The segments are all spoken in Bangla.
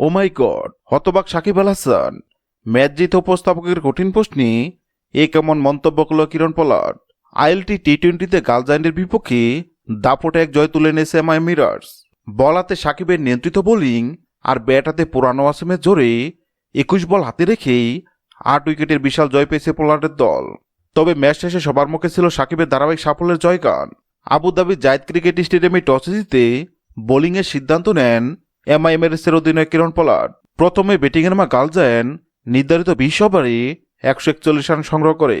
ও মাই গড হতবাক সাকিব আল হাসান ম্যাচ জিতে উপস্থাপকের কঠিন প্রশ্নে এ কেমন মন্তব্য করল কিরণ পলাট? আইএলটি টি টোয়েন্টিতে গালজাইন্ডের বিপক্ষে দাপটে এক জয় তুলে নিয়েছে এমআই মিরার্স বলাতে সাকিবের নিয়ন্ত্রিত বোলিং আর ব্যাট হাতে পুরানো আসিমের জোরে একুশ বল হাতে রেখেই আট উইকেটের বিশাল জয় পেয়েছে পোলার্ডের দল। তবে ম্যাচ শেষে সবার মুখে ছিল সাকিবের ধারাবাহিক সাফল্যের জয়গান। আবুধাবি জায়দ ক্রিকেট স্টেডিয়ামে টসে জিতে বোলিংয়ের সিদ্ধান্ত নেন এমআইএমএস এর অধীনে কিরণ পলাট প্রথমে ব্যাটিংয়ের মা গালজায়েন, নির্ধারিত বিশ ওভারে একশো একচল্লিশ রান সংগ্রহ করে।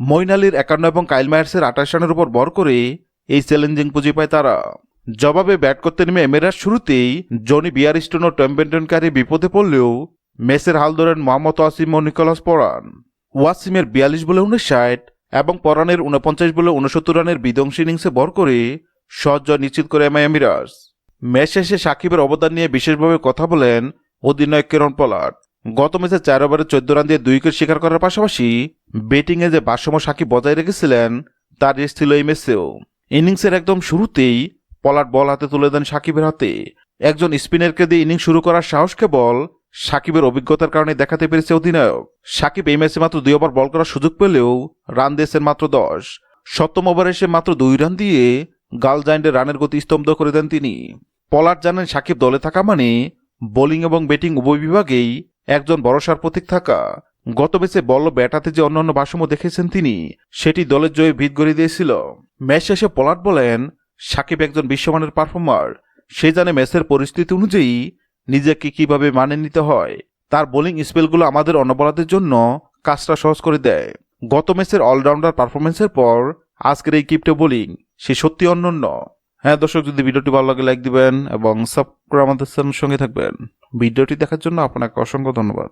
মইন আলীর একান্ন এবং কাইল মায়ার্সের আঠাশ রানের উপর বর করে এই চ্যালেঞ্জিং পুঁজি পায় তারা। জবাবে ব্যাট করতে নেমে এমেরার শুরুতেই জনি বিয়ারিস্টন ও টম্বেন্টনকারী বিপদে পড়লেও মেসের হাল ধরেন মোহাম্মদ ওয়াসিম ও নিকোলাস পরান ওয়াসিমের বিয়াল্লিশ বলে উনিশ ষাট এবং পরানের উনপঞ্চাশ বলে উনসত্তর রানের বিধ্বংসী ইনিংসে বর করে সহজ জয় নিশ্চিত করে এমআই মিরার্স ম্যাচ শেষে সাকিবের অবদান নিয়ে বিশেষভাবে কথা বলেন অধিনায়ক কিরণ পলাট গত ম্যাচে চার ওভারে চোদ্দ রান দিয়ে দুই উইকেট শিকার করার পাশাপাশি ব্যাটিংয়ে যে ভারসাম্য সাকিব বজায় রেখেছিলেন, তার রেস ছিল এই ম্যাচেও। ইনিংসের একদম শুরুতেই পলাট বল হাতে তুলে দেন সাকিবের হাতে। একজন স্পিনারকে দিয়ে ইনিংস শুরু করার সাহস কেবল সাকিবের অভিজ্ঞতার কারণে দেখাতে পেরেছে অধিনায়ক। সাকিব এই ম্যাচে মাত্র দুই ওভার বল করার সুযোগ পেলেও রান দিয়েছেন মাত্র দশ। সপ্তম ওভারে এসে মাত্র দুই রান দিয়ে জাইন্ডের রানের গতি স্তব্ধ করে দেন তিনি। পলাট জানেন সাকিব দলে থাকা মানে বোলিং এবং ব্যাটিং উভয় বিভাগেই একজন ভরসার প্রতীক থাকা। গত ম্যাচে বল ও ব্যাট যে অন্যান্য ভারসাম্য দেখেছেন তিনি, সেটি দলের জয়ে ভিত গড়িয়ে দিয়েছিল। ম্যাচ শেষে পলাট বলেন, সাকিব একজন বিশ্বমানের পারফর্মার। সে জানে ম্যাচের পরিস্থিতি অনুযায়ী নিজেকে কীভাবে মানে নিতে হয়। তার বোলিং স্পেলগুলো আমাদের অনবলাদের জন্য কাজটা সহজ করে দেয়। গত ম্যাচের অলরাউন্ডার পারফরমেন্সের পর আজকের এই কিপটে বোলিং, সে সত্যি অনন্য। হ্যাঁ দর্শক, যদি ভিডিওটি ভালো লাগে, লাইক দিবেন এবং সাবস্ক্রাইব আমাদের সঙ্গে থাকবেন। ভিডিওটি দেখার জন্য আপনাকে অসংখ্য ধন্যবাদ।